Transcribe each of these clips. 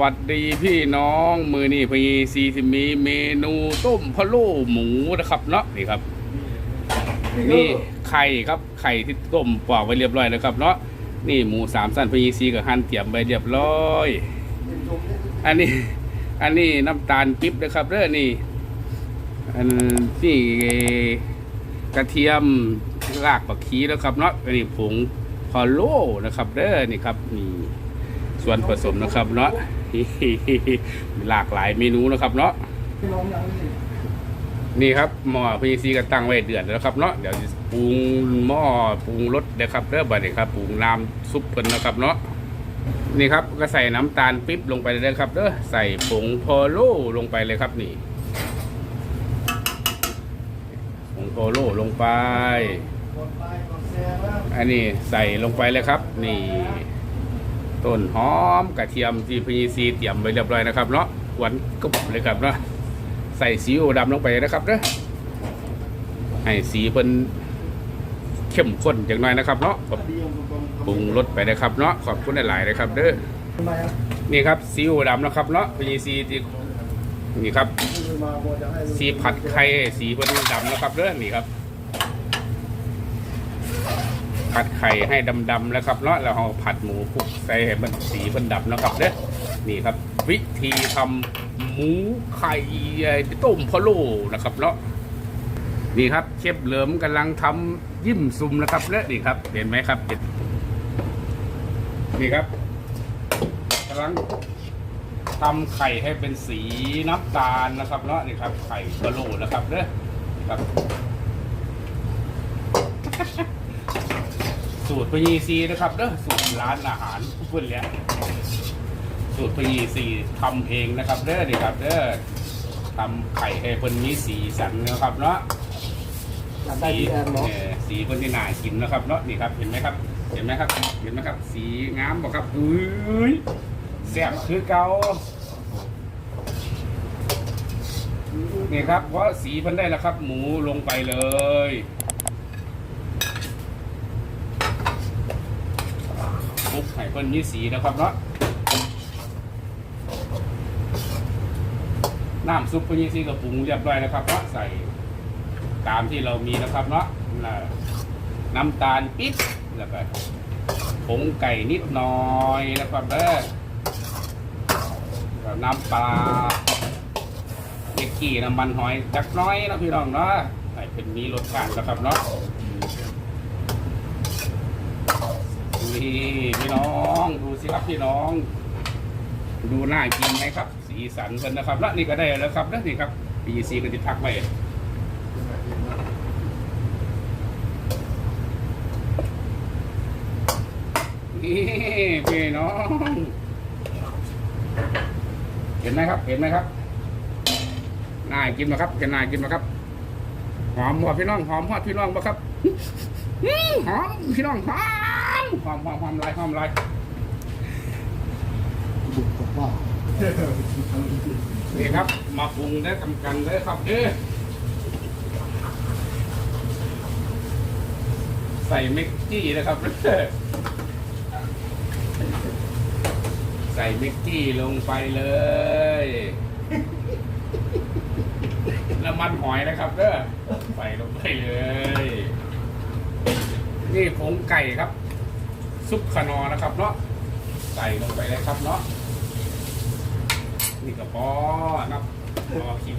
วัสดีพี่น้องมือนี่พีซีที่มีเมนูต้มพะโล้หมูนะครับเนาะนี่ครับ นี่ไข่ครับไข่ที่ต้มปอกไว้เรียบร้อยแล้วครับเนาะนี่หมูสามสั้นพีซีกับหั่นเตรียมไว้เรียบร้อย อันนี้ อันนี้น้ำตาลปิ๊บนะครับเด้อนี่อันนี่กระเทียมรากปักขีแล้วครับเนาะอันนี้ผงพอโล่นะครับเด้อนี่ครับนี่ส่วนผสมนะครับเนาะมี หลากหลายเมนูนะครับเนาะนี่ครับหม้อพีซีก็ตั้งไว้เดือดแล้วครับเนาะเดี๋ยวปรุงหม้อปรุงรสเดี๋ยวครับเด้อบัดนี้ครับปรุงน้ำซุปเพิ่นนะครับเนาะนี่ครับก็ใส่น้ำตาลปิ๊บลงไปเลยครับเด้อใส่ผงโพโล่ลงไปเลยครับนี่ผงโพโล่ลงไป อันนี้ใส่ลงไปเลยครับ นี่ ต้นหอมกระเทียมที่พีซีเตรียมไว้เรียบร้อยนะครับเนาะหวานกรุบเลยครับเนาะใส่ซีอิ๊วดำลงไปนะครับเด้อให้สีเป็นเข้มข้นอย่างน้อยนะครับเนาะปรุงรสไปนะครับเนาะขอบคุณหลายๆนะครับเด้อนี่ครับซีอิ๊วดำนะครับเนาะพีซีที่นี่ครับ สีผัดไข่สีเป็นดำนะครับเด้อนี่ครับ ผัดไข่ให้ดำๆแล้วครับเนาะแล้วเราผัดหมูคลุกใส่ให้มันสีเป็นดำนะครับเด้อนี่ครับ วิธีทำหมูไข่ต้มพะโล้นะครับเนาะนี่ครับเชฟเหลิมกำลังทำยิ้มซุ่มนะครับเด้อนี่ครับ เห็นไหมครับเห็นนี่ครับกำลังทำไข่ให้เป็นสีน้ำตาลนะครับเนาะนี่ครับ ไข่พะโล้นะครับเด้อครับ สูตรพยีซีนะครับเด้อสูตรร้านอาหารเพื่อนเนี่ยสูตรพยีซีทำเองนะครับเด้อนี่ครับเด้อทำไข่ให้เพิ่นมีสีสันนะครับเนาะอยากได้สีพี่แอนเนาะเอ่อสีเพิ่นที่น่ากินนะครับเนาะนี่ครับเห็นไหมครับ เห็นไหมครับ เห็นไหมครับ สีงามบอกครับอุ้ยแซ่บคือเก่านี่ครับเพราะสีเพิ่นได้แล้วครับ หมูลงไปเลย คลุกไข่เพิ่นมีสีนะครับเนาะน้ำซุปเพิ่นมีสีกระปรุงเรียบร้อยนะครับเนาะใส่ตามที่เรามีนะครับเนาะน้ำตาลปิ๊บแล้วก็ผงไก่นิดหน่อยนะครับเด้อแล้วน้ำปลาเด็กกี้น้ำมันหอยจักน้อยนะพี่น้องเนาะให้เป็นมีรสชาตินะครับเนาะ นี่พี่น้องดูสิครับพี่น้อง ดูน่ากินไหมครับ สีสันกันนะครับ แล้วนี่ก็ได้แล้วครับแล้วนี่ครับปีซีก็ติดพักไว้นี่พี่น้อง เห็นไหมครับ เห็นไหมครับน่ากินไหมครับจะน่ากินไหมครับ หอมหัวพี่น้องหอมหัวพี่น้องปะครับหอมพี่น้องหอม หอมหอมหอมลายหอมลายบุกกับว่านี่ครับ มาปรุงได้กำกันเลยครับเด้อใส่เม็กกี้นะครับเด้อใส่เม็กกี้ลงไปเลย น้ำมันหอยนะครับเด้อใส่ลงไปเลย นี่ผงไก่ครับ ซุปขนอนะครับเนาะใส่ลงไปเลยครับเนาะนี่ก็พอนะครับพอคิว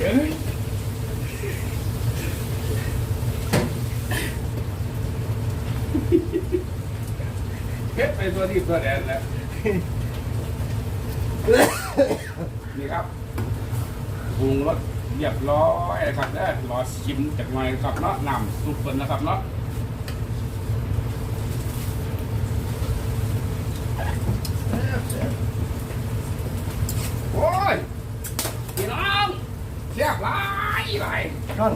เอ้ยเฮ็ดไปตัวนี้ตัวแดนแล้วนี่ครับปรุงรสเรียบร้อยนะครับเด้รอชิมจากหน่อยครับเนาะน้ำซุปเพิ่นนะครับเนาะ โอ้ยพี่น้องเสียบหลายหล ชั่น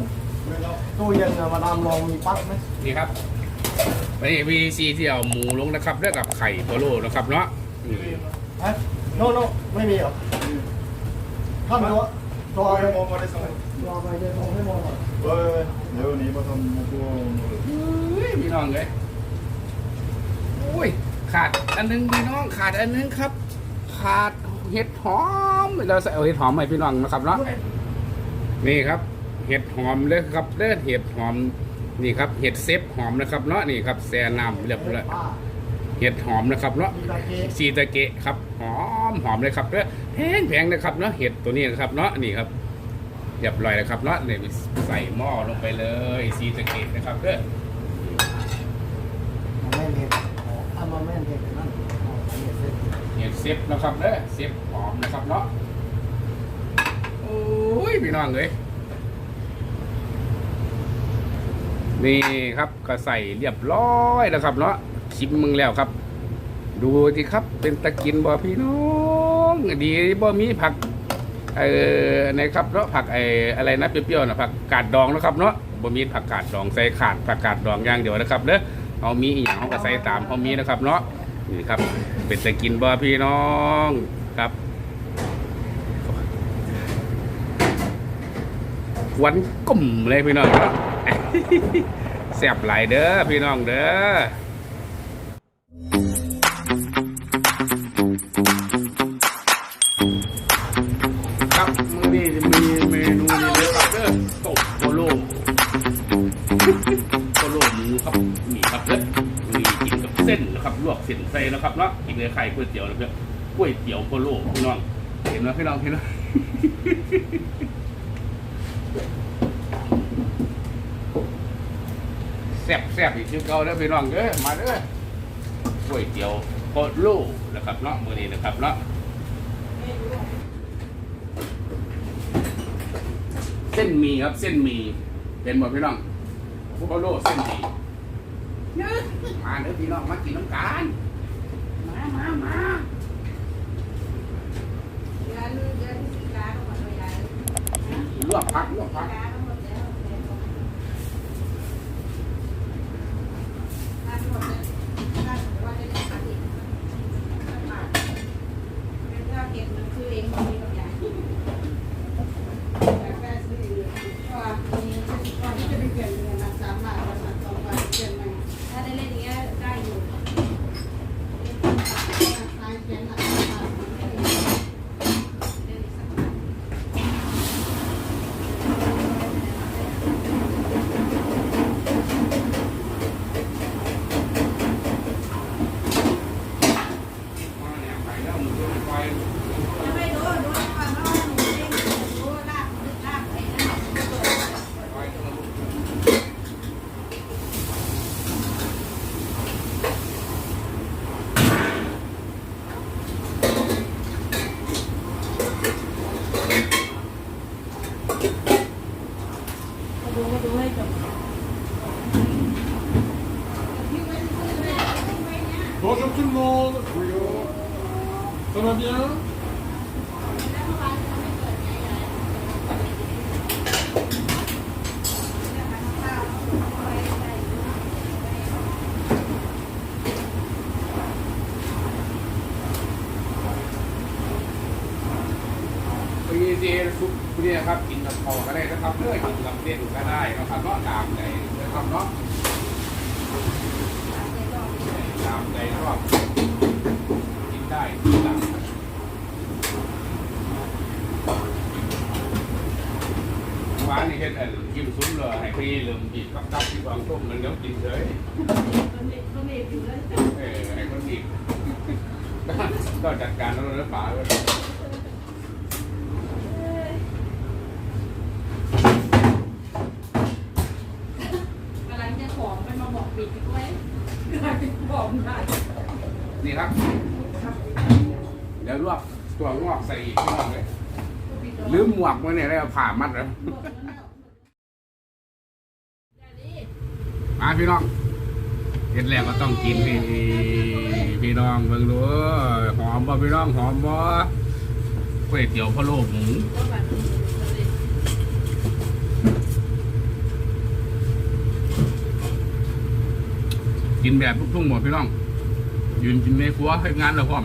ตู้เย็นมาดามลองมีปั๊กไหมนี่ครับวันนี้ VC ที่เอาหมูลงนะครับด้วยกับไข่ปลาโลนะครับเนาะเฮะโน่โน่ไม่มีเหรอข้ามตัวตัอะไรมองมาได้สองตัอะไรได้สองให้มองหออเเดี๋ยวนี้มาทำตัวเฮ้ยพี่น้องเลยอุ้ยขาดอันนึงพี่น้องขาดอันนึงครับ ขาดเห็ดหอมเราใส่เห็ดหอมใหม่พี่น้องนะครับเนาะนี่ครับ เห็ดหอมเลยครับเด้อเห็ดหอมนี่ครับเห็ดเซฟหอมนะครับเนาะนี่ครับแซ่น้ำเรียบร้อยป้าเห็ดหอมนะครับเนาะมีตะเกียบซีตะเกะครับหอมหอมเลยครับเด้อแพงแพงนะครับเนาะเห็ดตัวนี้นะครับเนาะนี่ครับเรียบร้อยแล้วครับเนาะเนี่ยใส่หม้อลงไปเลยซีตะเกะนะครับเด้อมันไม่เห็นเอามาไม่เห็นนั่นเอาอันนี้เสร็จเห็ดเซฟนะครับเด้อเซฟหอมนะครับเนาะโอ้ยพี่น้องเลย นี่ครับก็ใส่เรียบร้อยแล้วครับเนาะชิมมึงแล้วครับ ดูสิครับเป็นตะกินบ่พี่น้องดีบ่มีผักเออนะครับเนาะผักไอ้อะไรนะเปรี้ยวๆนะผักกาดดองนะครับเนาะบ่มีผักกาดดองใส่ขาดผักกาดดองอย่างเดียวนะครับเด้อเอามีอีหยังเขาก็ใส่ตามเขามีนะครับ เนาะนี่ครับ เป็นตะกินบ่พี่น้องครับหวันกุ่มเลยพี่น้องเนาะ แซ่บหลายเด้อพี่น้องเด้อครับมื้อนี้มีเมนูนี้เลยครับเด้อตบโคโลโคโลหมูครับนี่ครับเด้อมีกินกับเส้นนะครับลวกเส้นใส่นะครับเนาะกินกับไข่ก๋วยเตี๋ยวนะครับก๋วยเตี๋ยวโคโลพี่น้องเห็นไหมพี่น้องเห็นไหม แซ่บแซ่บอีกชื่อเก่าเด้อพี่น้องเด้อมาเด้อก๋วยเตี๋ยวโคโลนะครับเนาะมื้อนี้นะครับเนาะเส้นหมีครับเส้นหมีเป็นหมดพี่น้องพวกเขาโลเส้นหมีเนื้อมาเนื้อพี่น้องมากินน้ำกันมามามาเดือนเดือนพฤศจิกาก็หมดเลยยายลวกพักลวกพัก Bonjour tout le monde Ça va bien านนี่เห็นอันกินซุ้มเลยให้พี่ลืมกินกับกับที่วางต้มมันเดี๋ยวกินเฉยก็มีอยู่แล้วเออให้คนอีกก็จัดการแล้วแล้วป๋าก็กำลังจะของมันมาบอปิดไว้กลายเป็นบอกได้นี่ครับ เดี๋ยวลวกตัวงอกใส่อีกพี่น้องเลย ลืมหมวกไว้เนี่ยแล้วเอาผ่ามัดแล้วมาพี่น้องเห็นแล้วก็ต้องกินพี่พี่น้องเบิ่งดูหอมบ่พี่น้องหอมบ่ก๋วยเตี๋ยวพะโล้หมูกินแบบทุกทุ่งหมดพี่น้องยืนกินในครัวให้งานเราพร้อม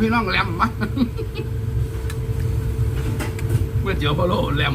พี่น้องแหลมวะเมื่อเจียวพะโล้แหลม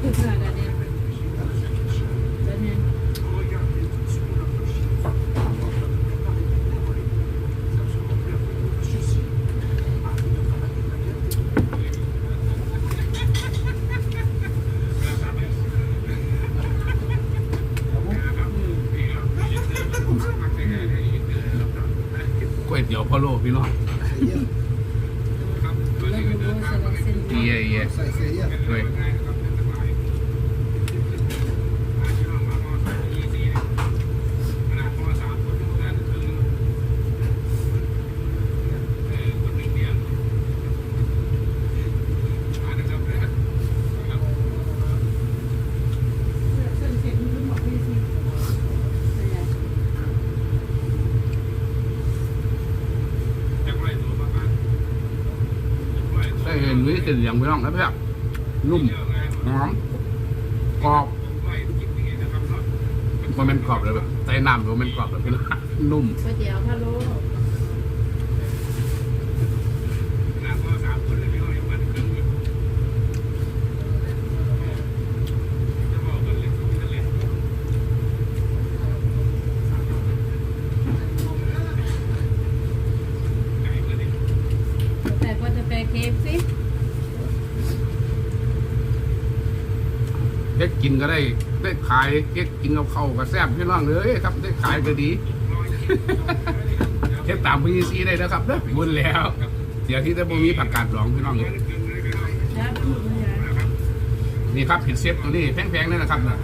คือเพื่อนกันเนี่ยแล้วเนี่ย ก๋วยเตี๋ยว พะโล้พี่น้อง แล้วดูดูเซลล์เซลล์ เอียเอีย ใส่เสีย ด้วย เซลล์เซลล์รู้หมดพี่สิเป็นไง ใส่ เห็นวิเส้นเหลียงพี่น้องนะพี่น้องนุ่มหอมกรอบมันเป็นกรอบเลยแบบใส่น้ำมันเป็นกรอบแบบพี่น้องนุ่มก๋วยเตี๋ยวพะโล้แต่ก็จะไปเคฟสิ เฮ็ดกินก็ได้ ได้ขายเฮ็ดกินกับข้าวก็แซ่บพี่น้องเลยครับ ได้ขายก็ดีเฮ็ดตามพีซีได้นะครับเด้อบุญแล้ว เสียที่ได้บ่มีผักกาดหลองพี่น้องเลยแล้วพูดเลยนี่ครับผิดเซฟตัวนี้แพงๆเลยนะครับนะ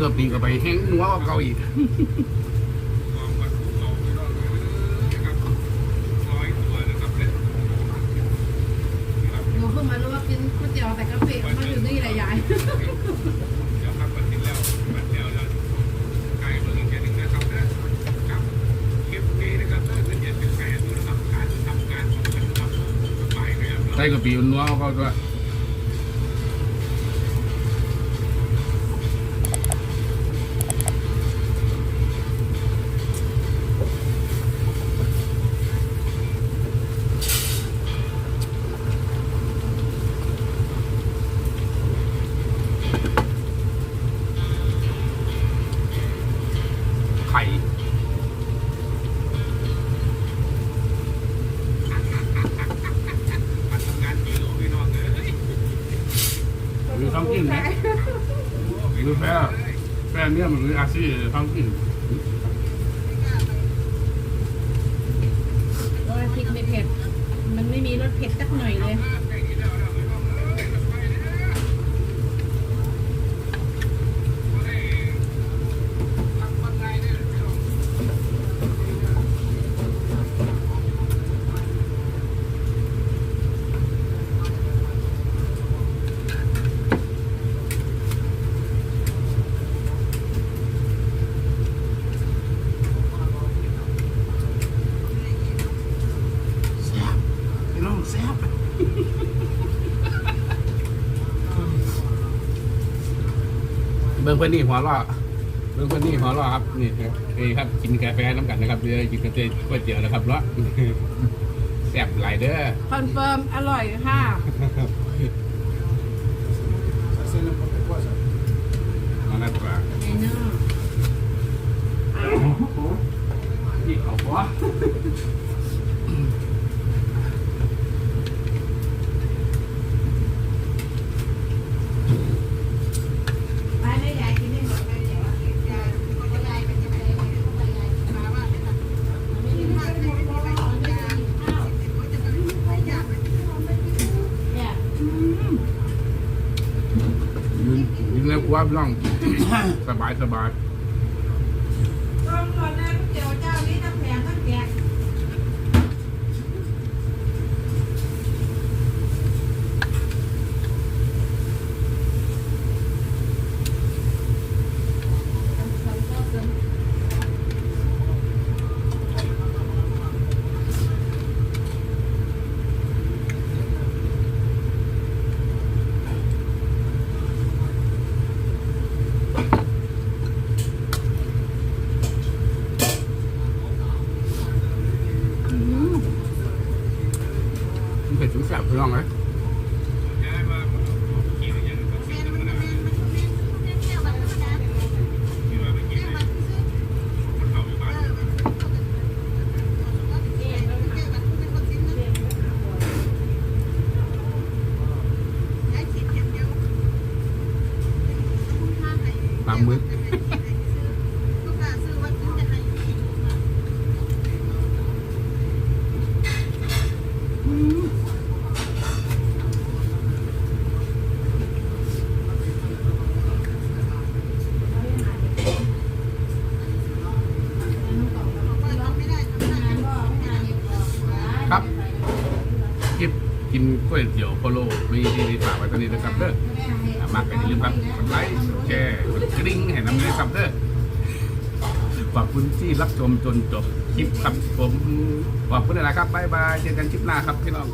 ก็ปีก็ไปแห้งนัวกว่าเก่าอีกหนูเพิ่งมารู้ว่ากินก๋วยเตี๋ยวแต่กาแฟมาอยู่นี่แหละยายใส่ก็ปีนัวกว่าเก่าด้วย ไข่หรือท้องกินนะหรือแป้แป้ เนี่ยมันหรื เบิ้งเพื่อนนี่หัวเราะเบิ้งเพื่อนนี่หัวเราะครับนี่ครับนี่ครับกินกาแฟน้ำกันนะครับเดี๋ยวกินกาแฟก๋วยเตี๋ยวนะครับลาะแซ่บหลายเด้อคอนเฟิร์มอร่อยค่ะ ร่อง สบายสบาย ต้มก่อนนะก๋วยเตี๋ยวเจ้านี้ทั้งแผงทั้งแกง มันเผ็ดถึงแซ่บพี่น้องเลย ปลาหมึก ครับคลิป กินก๋วยเตี๋ยวโพโลมีที่ฝากไว้ตอนนี้นะครับเด้ออะมากกันอย่าลืมครับกดไลค์กดแชร์กดกริ๊งให้น้ำเลยครับเด้อขอบคุณที่รับชมจนจบคลิปครับผมขอบคุณนะครับบ๊ายบายเจอกันคลิปหน้าครับพี่น้อง